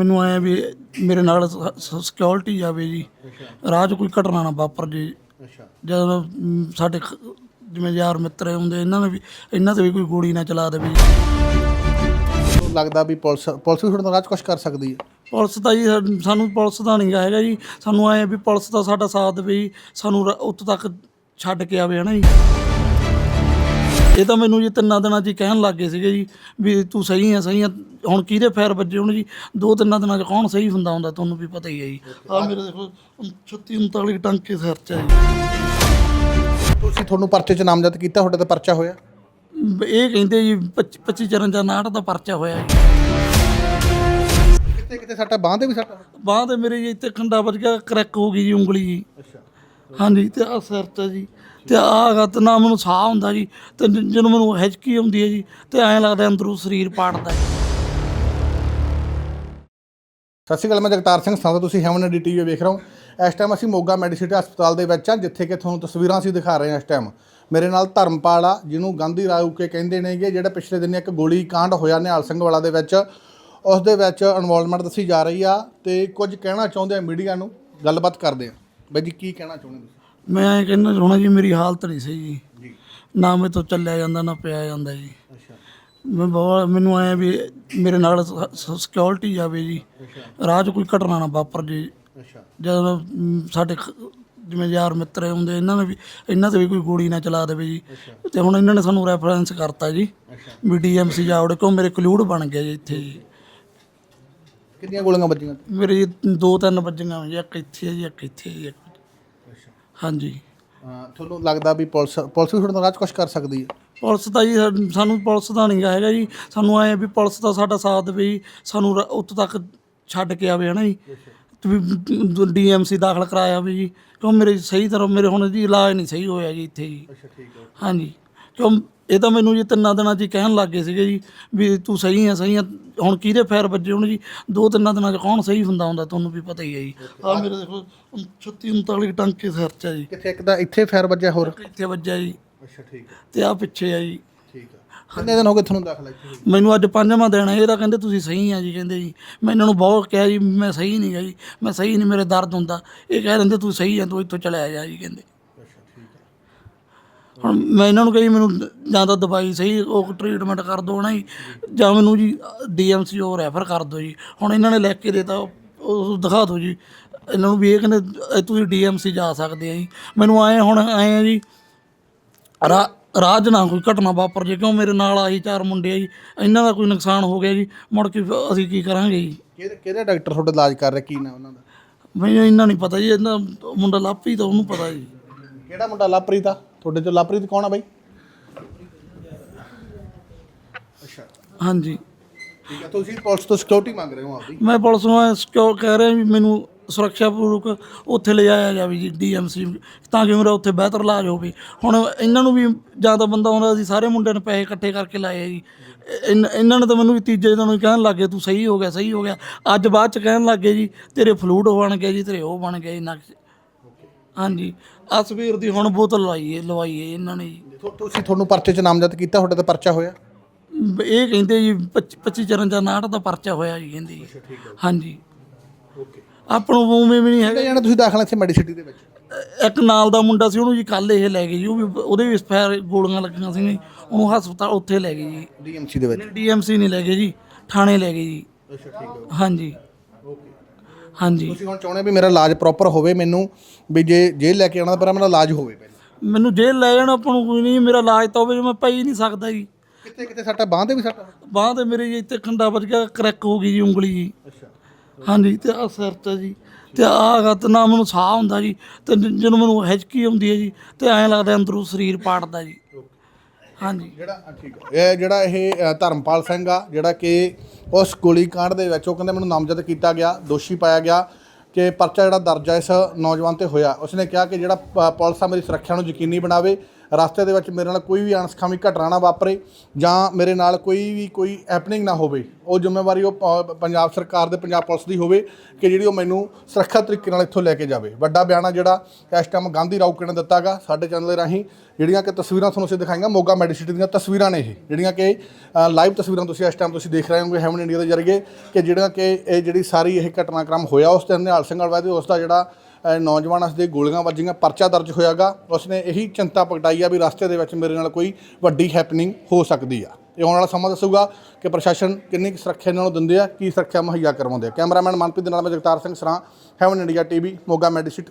ਮੈਨੂੰ ਆਇਆ ਵੀ ਮੇਰੇ ਨਾਲ ਸਿਕਿਉਰਿਟੀ ਜਾਵੇ ਜੀ ਰਾਹ 'ਚ ਕੋਈ ਘਟਨਾ ਨਾ ਵਾਪਰ ਜੇ। ਅੱਛਾ। ਜਦੋਂ ਸਾਡੇ ਖ- ਜਿਵੇਂ ਯਾਰ ਮਿੱਤਰ ਹੁੰਦੇ ਇਹਨਾਂ ਨੇ ਵੀ ਇਹਨਾਂ ਤੇ ਵੀ ਕੋਈ ਗੋਲੀ ਨਾ ਚਲਾ ਦੇਵੇ। ਜੀ ਤੁਹਾਨੂੰ ਲੱਗਦਾ ਵੀ ਪੁਲਿਸ ਪੁਲਿਸ ਵੀ ਤੁਹਾਡੇ ਨਾਲ ਰਾਜ ਕੁਝ ਕਰ ਸਕਦੀ ਹੈ? ਪੁਲਿਸ ਤਾਂ ਜੀ ਸਾਨੂੰ ਪੁਲਿਸ ਦਾ ਨਹੀਂ ਹੈਗਾ ਜੀ। ਸਾਨੂੰ ਆਏ ਵੀ ਪੁਲਿਸ ਦਾ ਸਾਡਾ ਸਾਥ ਦੇਵੇ ਜੀ। ਸਾਨੂੰ ਰ- ਉੱਥੋਂ ਤੱਕ ਛੱਡ ਕੇ ਆਵੇ ਹਨਾ ਜੀ। ਇਹ ਤਾਂ ਮੈਨੂੰ ਜੀ ਤਿੰਨਾਂ ਦਿਨਾਂ 'ਚ ਹੀ ਕਹਿਣ ਲੱਗੇ ਸੀਗੇ ਜੀ ਵੀ ਤੂੰ ਸਹੀ ਆ ਸਹੀ ਆ। ਹੁਣ ਕਿਹਦੇ ਫੈਰ ਵੱਜੇ ਹੁਣ ਜੀ? ਦੋ ਤਿੰਨਾਂ ਦਿਨਾਂ 'ਚ ਕੌਣ ਸਹੀ ਹੁੰਦਾ ਹੁੰਦਾ ਤੁਹਾਨੂੰ ਵੀ ਪਤਾ ਹੀ ਹੈ ਜੀ। ਆ ਮੇਰੇ ਦੇਖੋ 36 39 ਟੰਕੇ ਸਿਰ 'ਚ ਹੈ ਜੀ। ਤੁਸੀਂ ਤੁਹਾਨੂੰ ਪਰਚੇ 'ਚ ਨਾਮਜ਼ਦ ਕੀਤਾ ਤੁਹਾਡੇ ਤੇ ਪਰਚਾ ਹੋਇਆ? ਇਹ ਕਹਿੰਦੇ ਜੀ 25 25 54 ਨਾਟ ਦਾ ਪਰਚਾ ਹੋਇਆ ਜੀ। ਕਿਤੇ ਕਿਤੇ ਸੱਟਾ ਬਾਂਹ ਤੇ ਵੀ ਸੱਟਾ ਬਾਂਹ ਤੇ ਮੇਰੇ ਜੀ ਇੱਥੇ ਖੰਡਾ ਵੱਜ ਗਿਆ ਕਰੈਕ ਹੋ ਗਈ ਜੀ ਉਂਗਲੀ ਜੀ। ਅੱਛਾ। ਹਾਂਜੀ, ਤੇ ਆ ਸਿਰ 'ਚ ਜੀ, ਤੇ ਆਹ ਗਾ ਨਾ ਮੈਨੂੰ ਸਾਹ ਹੁੰਦਾ ਜੀ, ਤੇ ਜਦੋਂ ਮੈਨੂੰ ਹਿਚਕੀ ਆਉਂਦੀ ਹੈ ਜੀ, ਤੇ ਐਂ ਲੱਗਦਾ ਅੰਦਰੋਂ ਸਰੀਰ ਪਾੜਦਾ ਹੈ। ਸਤਿ ਸ਼੍ਰੀ ਅਕਾਲ, ਮੈਂ ਜਗਤਾਰ ਸਿੰਘ ਸੰਧਾ, ਤੁਸੀਂ ਹੈਵਨ ਡੀ ਟੀਵੀ ਵੇਖ ਰਹੇ ਹੋ। ਇਸ ਟਾਈਮ ਅਸੀਂ ਮੋਗਾ ਮੈਡੀਸਿਟੀ ਹਸਪਤਾਲ ਦੇ ਵਿੱਚ ਹਾਂ, ਜਿੱਥੇ ਕਿ ਤੁਹਾਨੂੰ ਤਸਵੀਰਾਂ ਅਸੀਂ ਦਿਖਾ ਰਹੇ ਹਾਂ ਇਸ ਟਾਈਮ। ਮੇਰੇ ਨਾਲ ਧਰਮਪਾਲ ਆ ਜਿਹਨੂੰ ਗਾਂਧੀ ਰਾਉਕੇ ਕਹਿੰਦੇ ਨੇਗੇ, ਜਿਹੜਾ ਪਿਛਲੇ ਦਿਨ ਇੱਕ ਗੋਲੀ ਕਾਂਡ ਹੋਇਆ ਨਿਹਾਲ ਸਿੰਘ ਵਾਲਾ ਦੇ ਵਿੱਚ, ਉਸ ਦੇ ਵਿੱਚ ਇਨਵੋਲਵਮੈਂਟ ਦੱਸੀ ਜਾ ਰਹੀ ਆ, ਤੇ ਕੁਝ ਕਹਿਣਾ ਚਾਹੁੰਦੇ ਆ ਮੀਡੀਆ ਨੂੰ, ਗੱਲਬਾਤ ਕਰਦੇ ਆ ਬਾਈ ਜੀ ਕੀ ਕਹਿਣਾ ਚਾਹੁੰਦੇ ਤੁਸੀਂ? ਮੈਂ ਐਂ ਕਹਿੰਦਾ ਚਾਹੁੰਦਾ ਜੀ ਮੇਰੀ ਹਾਲਤ ਨਹੀਂ ਸਹੀ ਜੀ। ਜੀ। ਨਾ ਮੇਰੇ ਤੋਂ ਚੱਲਿਆ ਜਾਂਦਾ ਨਾ ਪਿਆ ਜਾਂਦਾ ਜੀ। ਅੱਛਾ। ਮੈਂ ਬਹੁਤ ਮੈਨੂੰ ਆਇਆ ਵੀ ਮੇਰੇ ਨਾਲ ਸਿਕਿਉਰਿਟੀ ਜਾਵੇ ਜੀ। ਰਾਹ 'ਚ ਕੋਈ ਘਟਨਾ ਨਾ ਵਾਪਰ ਜੇ। ਅੱਛਾ। ਜਦੋਂ ਸਾਡੇ ਖ- ਜਿਵੇਂ ਯਾਰ ਮਿੱਤਰ ਹੁੰਦੇ ਇਹਨਾਂ ਨੇ ਵੀ ਇਹਨਾਂ ਤੇ ਵੀ ਕੋਈ ਗੋਲੀ ਨਾ ਚਲਾ ਦੇਵੇ ਜੀ। ਤੇ ਹੁਣ ਇਹਨਾਂ ਨੇ ਸਾਨੂੰ ਰੈਫਰੈਂਸ ਕਰਤਾ ਜੀ। ਵੀ ਡੀਐਮਸੀ ਜਾਵੜੇ ਕੋ ਮੇਰੇ ਕਲੂਡ ਬਣ ਗਿਆ ਜੀ ਇੱਥੇ ਜੀ। ਕਿੰਨੀਆਂ ਗੋਲੀਆਂ ਵੱਜੀਆਂ? ਮੇਰੇ ਜੀ ਦੋ ਤਿੰਨ ਵੱਜੀਆਂ ਜੀ ਇੱਕ ਇੱਥੇ ਜੀ ਇੱਕ ਇੱਥੇ ਜੀ ਇੱਕ ਹਾਂਜੀ। ਤੁਹਾਨੂੰ ਲੱਗਦਾ ਵੀ ਪੁਲਿਸ ਪੁਲਿਸ ਵੀ ਤੁਹਾਡੇ ਨਾਲ ਰਾਜ ਕੁਝ ਕਰ ਸਕਦੀ ਹੈ? ਪੁਲਿਸ ਤਾਂ ਜੀ ਸਾ- ਸਾਨੂੰ ਪੁਲਿਸ ਦਾ ਨਹੀਂ ਹੈਗਾ ਜੀ। ਸਾਨੂੰ ਆਏ ਵੀ ਪੁਲਿਸ ਦਾ ਸਾਡਾ ਸਾਥ ਦੇਵੇ ਜੀ। ਸਾਨੂੰ ਰ- ਉੱਥੋਂ ਤੱਕ ਛੱਡ ਕੇ ਆਵੇ ਹਨਾ ਜੀ। ਤੇ ਡੀਐਮਸੀ ਦਾਖਲ ਕਰਾਇਆ ਵੀ ਜੀ। ਕਿਉਂ ਮੇਰੇ ਸਹੀ ਤਰ੍ਹਾਂ ਮੇਰੇ ਹੁਣ ਜੀ ਇਲਾਜ ਨਹੀਂ ਸਹੀ ਹੋਇਆ ਜੀ ਇੱਥੇ ਜੀ। ਅੱਛਾ ਠੀਕ ਹੈ ਹਾਂਜੀ। ਕਿਉਂ ਇਹ ਤਾਂ ਮੈਨੂੰ ਜੀ ਤਿੰਨਾਂ ਦਿਨਾਂ 'ਚ ਹੀ ਕਹਿਣ ਲੱਗੇ ਸੀਗੇ ਜੀ ਵੀ ਤੂੰ ਸਹੀ ਆ ਸਹੀ ਆ। ਹੁਣ ਕਿਹਦੇ ਫੈਰ ਵੱਜੇ ਹੁਣ ਜੀ? ਦੋ ਤਿੰਨਾਂ ਦਿਨਾਂ 'ਚ ਕੌਣ ਸਹੀ ਹੁੰਦਾ ਹੁੰਦਾ ਤੁਹਾਨੂੰ ਵੀ ਪਤਾ ਹੀ ਹੈ ਜੀ। ਆ ਮੇਰੇ ਦੇਖੋ 36 39 ਟੰਕੇ ਸਿਰ 'ਚ ਹੈ ਜੀ। ਕਿੱਥੇ ਇੱਕ ਤਾਂ ਇੱਥੇ ਫੈਰ ਵੱਜਿਆ ਹੋਰ? ਇੱਥੇ ਵੱਜਿਆ ਜੀ। ਅੱਛਾ ਠੀਕ ਤੇ ਆ ਪਿੱਛੇ ਆ ਜੀ। ਠੀਕ ਹੈ ਕਿੰਨੇ ਦਿਨ ਹੋ ਗਏ ਤੁਹਾਨੂੰ ਦਾਖਲ ਇੱਥੇ ਮੈਨੂੰ ਅੱਜ ਪੰਜਵਾਂ ਦਿਨ ਹੈ ਇਹਦਾ ਕਹਿੰਦੇ ਤੁਸੀਂ ਸਹੀ ਆ ਜੀ ਕਹਿੰਦੇ ਜੀ। ਮੈਂ ਇਹਨਾਂ ਨੂੰ ਬਹੁਤ ਕਿਹਾ ਜੀ ਮੈਂ ਸਹੀ ਨਹੀਂ ਗਾ ਜੀ ਮੈਂ ਸਹੀ ਨਹੀਂ ਮੇਰੇ ਦਰਦ ਹੁੰਦਾ। ਇਹ ਕਹਿ ਦਿੰਦੇ ਤੂੰ ਸਹੀ ਆ ਤੂੰ ਇੱਥੋਂ ਚਲਿਆ ਜਾ ਜੀ ਕਹਿੰਦੇ। ਹੁਣ ਮੈਂ ਇਹਨਾਂ ਨੂੰ ਕਹੀ ਮੈਨੂੰ ਜਾਂ ਤਾਂ ਦਵਾਈ ਸਹੀ ਉਹ ਟ੍ਰੀਟਮੈਂਟ ਕਰ ਦਿਓ ਨਾ ਜੀ ਜਾਂ ਮੈਨੂੰ ਜੀ ਡੀਐਮਸੀ ਉਹ ਰੈਫਰ ਕਰ ਦਿਓ ਜੀ। ਹੁਣ ਇਹਨਾਂ ਨੇ ਲਿਖ ਕੇ ਦੇਤਾ ਉਹ ਦਿਖਾ ਦਿਓ ਜੀ। ਇਹਨਾਂ ਨੂੰ ਵੀ ਇਹ ਕਹਿੰਦੇ ਤੁਸੀਂ ਡੀਐਮਸੀ ਜਾ ਸਕਦੇ ਆ ਜੀ। ਮੈਨੂੰ ਆਏ ਹੁਣ ਆਏ ਆ ਜੀ ਰਾ ਰਾਜ ਨਾ ਕੋਈ ਘਟਨਾ ਵਾਪਰ ਜੇ ਕਿਉਂ ਮੇਰੇ ਨਾਲ ਆਹੀ ਚਾਰ ਮੁੰਡੇ ਆ ਜੀ ਇਹਨਾਂ ਦਾ ਕੋਈ ਨੁਕਸਾਨ ਹੋ ਗਿਆ ਜੀ ਮੁੜ ਕੇ ਅਸੀਂ ਕੀ ਕਰਾਂਗੇ ਜੀ? ਕਿਹੜੇ ਕਿਹੜੇ ਡਾਕਟਰ ਤੁਹਾਡਾ ਇਲਾਜ ਕਰ ਰਿਹਾ ਕੀ ਨਾਮ ਉਹਨਾਂ ਦਾ? ਮੈਨੂੰ ਇੰਨਾ ਨਹੀਂ ਪਤਾ ਜੀ ਇਹਨਾਂ ਮੁੰਡਾ ਲਾਪੀ ਤਾਂ ਉਹਨੂੰ ਪਤਾ ਜੀ। ਕਿਹੜਾ ਮੁੰਡਾ ਲਾਪ੍ਰੀਤ ਆ ਤੁਹਾਡੇ ਚੋਂ ਲਾਪ੍ਰੀਤ ਕੌਣ ਆ ਬਾਈ? ਅੱਛਾ। ਹਾਂਜੀ। ਠੀਕ ਹੈ ਤੁਸੀਂ ਪੁਲਿਸ ਤੋਂ ਸਿਕਿਉਰਿਟੀ ਮੰਗ ਰਹੇ ਹੋ ਆਪਦੀ? ਮੈਂ ਪੁਲਿਸ ਨੂੰ ਸਿਕਿਉਰ ਕਹਿ ਰਿਹਾ ਵੀ ਮੈਨੂੰ ਸੁਰੱਖਿਆ ਪੂਰਵਕ ਉੱਥੇ ਲਿਜਾਇਆ ਜਾਵੇ ਜੀ ਡੀਐਮਸੀ ਤਾਂ ਕਿ ਮੇਰਾ ਉੱਥੇ ਬਿਹਤਰ ਇਲਾਜ ਹੋਵੇ। ਹੁਣ ਇਹਨਾਂ ਨੂੰ ਵੀ ਜਾਂ ਤਾਂ ਬੰਦਾ ਆਉਂਦਾ ਸੀ ਸਾਰੇ ਮੁੰਡਿਆਂ ਨੇ ਪੈਸੇ ਇਕੱਠੇ ਕਰਕੇ ਲਾਏ ਆ ਜੀ। ਇਨ- ਇਹਨਾਂ ਨੇ ਤਾਂ ਮੈਨੂੰ ਵੀ ਤੀਜੇ ਦਿਨ ਹੀ ਕਹਿਣ ਲੱਗੇ ਤੂੰ ਸਹੀ ਹੋ ਗਿਆ ਸਹੀ ਹੋ ਗਿਆ। ਅੱਜ ਬਾਅਦ ਚ ਕਹਿਣ ਲੱਗੇ ਜੀ ਤੇਰੇ ਫਲੂਡ ਬਣ ਗਿਆ ਜੀ ਤੇਰੇ ਉਹ ਬਣ ਗਿਆ ਜੀ ਨਕਸ਼ ਹਾਂਜੀ। ਆ ਸਵੇਰ ਦੀ ਹੁਣ ਬੋਤਲ ਲਵਾਈ ਹੈ ਲਵਾਈ ਹੈ ਇਹਨਾਂ ਨੇ ਜੀ। ਤੁ- ਤੁਸੀਂ ਤੁਹਾਨੂੰ ਪਰਚੇ 'ਚ ਨਾਮਜ਼ਦ ਕੀਤਾ ਤੁਹਾਡੇ ਤੇ ਪਰਚਾ ਹੋਇਆ? ਇਹ ਕਹਿੰਦੇ ਜੀ 25 54 ਨਾਟ ਦਾ ਪਰਚਾ ਹੋਇਆ ਜੀ ਕਹਿੰਦੇ ਜੀ। ਹਾਂਜੀ। ਓਕੇ। ਆਪਾਂ ਨੂੰ ਉਵੇਂ ਵੀ ਨਹੀਂ ਹੈਗਾ। ਕਿਹੜੇ ਜਾਣਾ ਤੁਸੀਂ ਦਾਖਲ ਇੱਥੇ ਮੈਡੀਸਿਟੀ ਦੇ ਵਿੱਚ? ਇੱਕ ਨਾਲ ਦਾ ਮੁੰਡਾ ਸੀ ਉਹਨੂੰ ਜੀ ਕੱਲ ਇਹ ਲੈ ਗਏ ਜੀ ਉਹ ਵੀ ਉਹਦੇ ਵੀ ਫਾਇਰ ਗੋਲੀਆਂ ਲੱਗੀਆਂ ਸੀ ਉਹਨੂੰ ਹਸਪਤਾਲ ਉੱਥੇ ਲੈ ਗਏ ਜੀ। ਡੀਐਮਸੀ ਦੇ ਵਿੱਚ? ਡੀਐਮਸੀ ਨਹੀਂ ਲੈ ਗਏ ਜੀ ਥਾਣੇ ਲੈ ਗਏ ਜੀ। ਅੱਛਾ ਠੀਕ ਹੈ ਹਾਂਜੀ। ਓਕੇ। ਹਾਂਜੀ। ਤੁਸੀਂ ਹੁਣ ਚਾਹੁੰਦੇ ਵੀ ਮੇਰਾ ਇਲਾਜ ਪ੍ਰੋਪਰ ਹੋਵੇ ਮੈਨੂੰ ਵੀ ਜੇ ਜੇਲ੍ਹ ਲੈ ਕੇ ਆਉਣਾ ਤਾਂ ਪਰ ਮੇਰਾ ਇਲਾਜ ਹੋਵੇ ਪਹਿਲਾਂ? ਮੈਨੂੰ ਜੇਲ੍ਹ ਲੈ ਜਾਣ ਆਪਾਂ ਨੂੰ ਕੋਈ ਨਹੀਂ ਮੇਰਾ ਇਲਾਜ ਤਾਂ ਹੋਵੇ ਮੈਂ ਪਈ ਨਹੀਂ ਸਕਦਾ ਜੀ। ਕਿੱਥੇ ਕਿੱਥੇ ਸੱਟਾ ਬਾਂਹ ਤੇ ਵੀ ਸੱਟਾ ਬਾਂਹ ਤੇ ਮੇਰੇ ਜੀ ਇੱਥੇ ਖੰਡਾ ਵੱਜ ਗਿਆ ਕਰੈਕ ਹੋ ਗਈ ਜੀ ਉਂਗਲੀ ਜੀ। ਅੱਛਾ। ਹਾਂਜੀ ਤੇ ਆ ਸਿਰ 'ਚ ਜੀ ਤੇ ਆਹ ਗਾ ਤੇ ਨਾ ਮੈਨੂੰ ਸਾਹ ਹੁੰਦਾ ਜੀ ਤੇ ਜ- ਜਦੋਂ ਮੈਨੂੰ ਹਿਚਕੀ ਆਉਂਦੀ ਹੈ ਜੀ ਤੇ ਐਂ ਲੱਗਦਾ ਅੰਦਰੋਂ ਸਰੀਰ ਪਾੜਦਾ ਜੀ। ਹਾਂਜੀ। ਜਿਹੜਾ ਠੀਕ ਹੈ ਇਹ ਜਿਹੜਾ ਇਹ ਅ, ਧਰਮਪਾਲ ਸਿੰਘ ਆ ਜਿਹੜਾ ਕਿ ਉਸ ਗੋਲੀ ਦੇ ਵਿੱਚ ਉਹ ਕਹਿੰਦੇ ਮੈਨੂੰ ਨਾਮਜ਼ਦ ਕੀਤਾ ਗਿਆ ਦੋਸ਼ੀ ਪਾਇਆ ਗਿਆ ਕਿ ਪਰਚਾ ਜਿਹੜਾ ਦਰਜ ਹੈ ਇਸ ਨੌਜਵਾਨ ਤੇ ਹੋਇਆ। ਉਸਨੇ ਕਿਹਾ ਕਿ ਜਿਹੜਾ ਪ- ਪੁਲਿਸ ਆ ਮੇਰੀ ਸੁਰੱਖਿਆ ਨੂੰ ਯਕੀਨੀ ਬਣਾਵੇ ਰਸਤੇ ਦੇ ਵਿੱਚ ਮੇਰੇ ਨਾਲ ਕੋਈ ਵੀ ਅਣਸਖਾਵੀ ਘਟਨਾ ਨਾ ਵਾਪਰੇ ਜਾਂ ਮੇਰੇ ਨਾਲ ਕੋਈ ਵੀ ਕੋਈ ਹੈਪਨਿੰਗ ਨਾ ਹੋਵੇ, ਉਹ ਜ਼ਿੰਮੇਵਾਰੀ ਉਹ ਪੰਜਾਬ ਸਰਕਾਰ ਦੇ, ਪੰਜਾਬ ਪੁਲਿਸ ਦੀ ਹੋਵੇ ਕਿ ਜਿਹੜੀ ਉਹ ਮੈਨੂੰ ਸੁਰੱਖਿਅਤ ਤਰੀਕੇ ਨਾਲ ਇੱਥੋਂ ਲੈ ਕੇ ਜਾਵੇ। ਵੱਡਾ ਬਿਆਨਾ ਜਿਹੜਾ ਇਸ ਟਾਈਮ ਗਾਂਧੀ ਰਾਉਕੇ ਨੇ ਦਿੱਤਾਗਾ ਸਾਡੇ ਚੈਨਲ ਦੇ ਰਾਹੀਂ, ਜਿਹੜੀਆਂ ਕਿ ਤਸਵੀਰਾਂ ਤੁਹਾਨੂੰ ਅਸੀਂ ਦਿਖਾਈਆਂ, ਮੋਗਾ ਮੈਡੀਸਿਟੀ ਦੀਆਂ ਤਸਵੀਰਾਂ ਨੇ ਇਹ। ਜਿਹੜੀਆਂ ਕਿ ਲਾਈਵ ਤਸਵੀਰਾਂ ਤੁਸੀਂ ਇਸ ਟਾਈਮ ਤੁਸੀਂ ਦੇਖ ਰਹੇ ਹੋਗੇ ਹੈਵਨ ਇੰਡੀਆ ਦੇ ਜ਼ਰੀਏ ਕਿ ਜਿਹੜਾ ਕਿ ਇਹ ਜਿਹੜੀ ਸਾਰੀ ਇਹ ਘਟਨਾਕ੍ਰਮ ਹੋਇਆ, ਉਸ ਦਿਨ ਨਿਹਾਲ ਸਿੰਘ ਅਲਵਾਦੀ, ਉਸ ਦਾ ਜਿਹੜਾ ਨੌਜਵਾਨ ਉਸ ਦੇ ਗੋਲੀਆਂ ਵੱਜੀਆਂ, ਪਰਚਾ ਦਰਜ ਹੋਇਆਗਾ। ਉਸਨੇ ਇਹੀ ਚਿੰਤਾ ਪ੍ਰਗਟਾਈ ਆ ਵੀ ਰਸਤੇ ਦੇ ਵਿੱਚ ਮੇਰੇ ਨਾਲ ਕੋਈ ਵੱਡੀ ਹੈਪਨਿੰਗ ਹੋ ਸਕਦੀ ਆ। ਇਹ ਆਉਣ ਵਾਲਾ ਸਮਾਂ ਦੱਸੂਗਾ ਕਿ ਪ੍ਰਸ਼ਾਸਨ ਕਿੰਨੀ ਕੁ ਸੁਰੱਖਿਆ ਇਹਨਾਂ ਨੂੰ ਦਿੰਦੇ ਆ, ਕੀ ਸੁਰੱਖਿਆ ਮੁਹੱਈਆ ਕਰਵਾਉਂਦੇ ਆ। ਕੈਮਰਾਮੈਨ ਮਨਪ੍ਰੀਤ ਦੇ ਨਾਲ ਮੈਂ Jagtar Singh Sran heaven India TV Moga Medicity